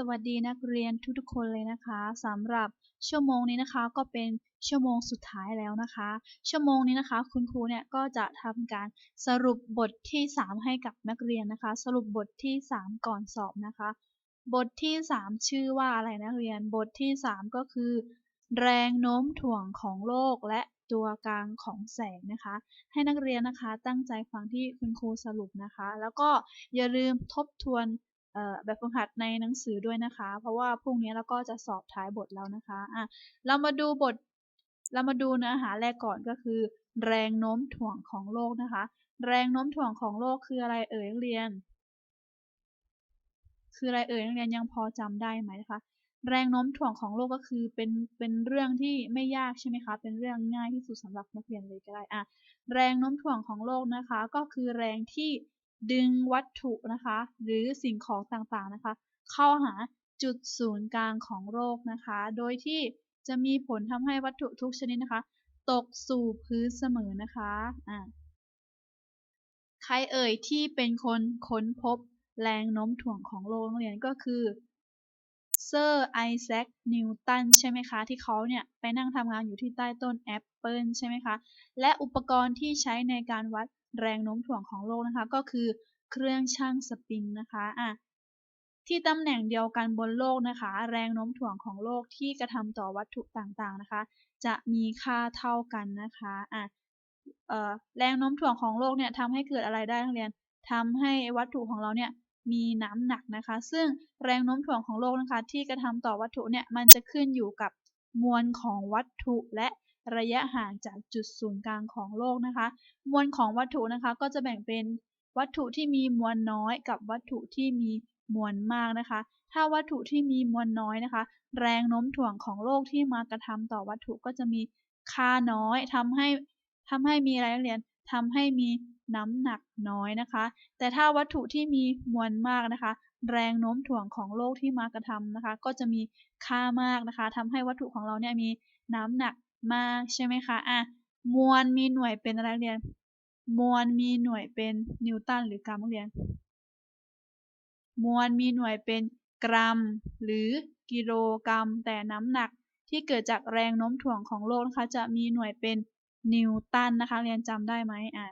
สวัสดีนักเรียนทุกๆคนเลยนะคะสำหรับชั่วโมงนี้นะคะก็เป็นชั่วโมงสุดท้ายแล้วนะคะ ชั่วโมงนี้นะคะ คุณครูเนี่ยก็จะทำการสรุปบทที่ 3 ให้กับนักเรียนนะคะ สรุปบทที่ 3 ก่อนสอบนะคะ บทที่ 3 ชื่อว่าอะไรนักเรียนบทที่ 3 ก็คือ แรงโน้มถ่วงของโลกและตัวกลางของแสงนะคะ ให้นักเรียนนะคะตั้งใจฟังที่คุณครูสรุปนะคะ แล้วก็อย่าลืมทบทวน แบบฝึกหัดในหนังสือด้วยนะคะ เพราะว่าพรุ่งนี้เราก็จะสอบท้ายบทแล้วนะคะอะเรามาดูบท เรามาดูเนื้อหาแรกก่อนก็คือ แรงโน้มถ่วงของโลกนะคะ แรงโน้มถ่วงของโลกคืออะไรเอ่ยนักเรียน คืออะไรเอ่ยนักเรียนยังพอจำได้ไหมนะคะแรงโน้มถ่วงของโลกก็คือเป็นเป็นเรื่องที่ไม่ยากใช่ไหมคะ เป็นเรื่องง่ายที่สุดสำหรับนักเรียนเลยก็ได้อะแรงโน้มถ่วงของโลกนะคะ ก็คือแรงที่ ดึงวัตถุนะคะ หรือสิ่งของต่างๆนะคะ เข้าหาจุดศูนย์กลางของโลกนะคะ โดยที่จะมีผลทำให้วัตถุทุกชนิดนะคะ ตกสู่พื้นเสมอนะคะอ่าใครเอ่ยที่เป็นคนค้นพบแรงโน้มถ่วงของโลกนักเรียนก็คือ เซอร์ไอแซค นิวตัน ใช่ไหมคะ ที่เขาเนี่ย ไปนั่งทำงานอยู่ที่ใต้ต้นแอปเปิลใช่ไหมคะ และอุปกรณ์ที่ใช้ในการวัดแรงโน้มถ่วงของโลกนะคะ ก็คือเครื่องชั่งสปินนะคะอะที่ตำแหน่งเดียวกันบนโลกนะคะ แรงโน้มถ่วงของโลกที่กระทำต่อวัตถุต่างๆนะคะ จะมีค่าเท่ากันนะคะอะแรงโน้มถ่วงของโลกเนี่ยทำให้เกิดอะไรได้นักเรียนทำให้วัตถุของเราเนี่ย มีน้ำหนักนะคะ ซึ่งแรงโน้มถ่วงของโลกนะคะที่กระทำต่อวัตถุเนี่ยมันจะขึ้นอยู่กับมวลของวัตถุและระยะห่างจากจุดศูนย์กลางของโลกนะคะ มวลของวัตถุนะคะก็จะแบ่งเป็นวัตถุที่มีมวลน้อยกับวัตถุที่มีมวลมากนะคะ ถ้าวัตถุที่มีมวลน้อยนะคะ แรงโน้มถ่วงของโลกที่มากระทำต่อวัตถุก็จะมีค่าน้อยทำให้ทำให้มีอะไรเรียน ทำให้มีน้ำหนักน้อยนะคะ แต่ถ้าวัตถุที่มีมวลมากนะคะ แรงโน้มถ่วงของโลกที่มากระทำนะคะ ก็จะมีค่ามากนะคะทำให้วัตถุของเราเนี่ยมีน้ำหนักมากใช่ไหมคะอะมวลมีหน่วยเป็นอะไรเรียน มวลมีหน่วยเป็นนิวตันหรือกรัมเรียน มวลมีหน่วยเป็นกรัม หรือกิโลกรัม แต่น้ำหนักที่เกิดจากแรงโน้มถ่วงของโลกนะคะจะมีหน่วยเป็น นิวตันนะคะเรียนจำได้ไหมอะ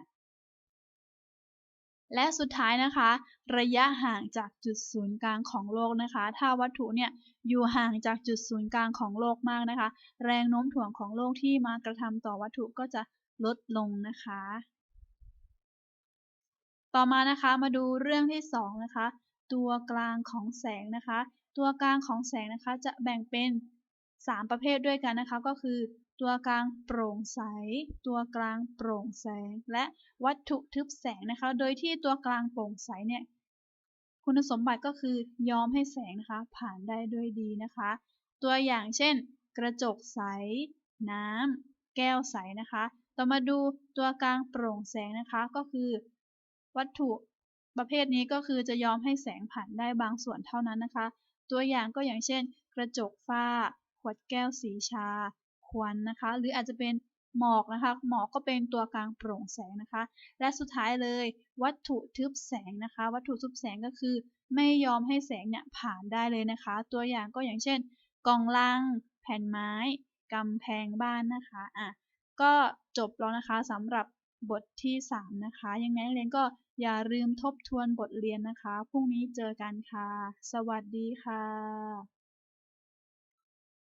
และสุดท้ายนะคะ ระยะห่างจากจุดศูนย์กลางของโลกนะคะ ถ้าวัตถุเนี่ยอยู่ห่างจากจุดศูนย์กลางของโลกมากนะคะ แรงโน้มถ่วงของโลกที่มากระทำต่อวัตถุก็จะลดลงนะคะ ต่อมานะคะมาดูเรื่องที่2นะคะตัวกลางของแสงนะคะ ตัวกลางของแสงนะคะจะแบ่งเป็น 3 ประเภทด้วยกันนะคะก็คือ ตัวกลางโปร่งใส ตัวกลางโปร่งแสง และวัตถุทึบแสงนะคะ โดยที่ตัวกลางโปร่งใสเนี่ยคุณสมบัติก็คือยอมให้แสงนะคะผ่านได้ด้วยดีนะคะ ตัวอย่างเช่น กระจกใส น้ำแก้วใสนะคะ ต่อมาดูตัวกลางโปร่งแสงนะคะก็คือ วัตถุประเภทนี้ก็คือจะยอมให้แสงผ่านได้บางส่วนเท่านั้นนะคะ ตัวอย่างก็อย่างเช่น กระจกฝ้า วดแก้วสีชา ควันนะคะ หรืออาจจะเป็นหมอกนะคะ หมอกก็เป็นตัวกลางโปร่งแสงนะคะ และสุดท้ายเลย วัตถุทึบแสงนะคะ วัตถุทึบแสงก็คือ ไม่ยอมให้แสงเนี่ยผ่านได้เลยนะคะ ตัวอย่างก็อย่างเช่น กองลัง แผ่นไม้กำแพงบ้านนะคะอะก็จบแล้วนะคะสำหรับบทที่ 3 นะคะ ยังไงเรียนก็อย่าลืมทบทวนบทเรียนนะคะ พรุ่งนี้เจอกันค่ะ สวัสดีค่ะ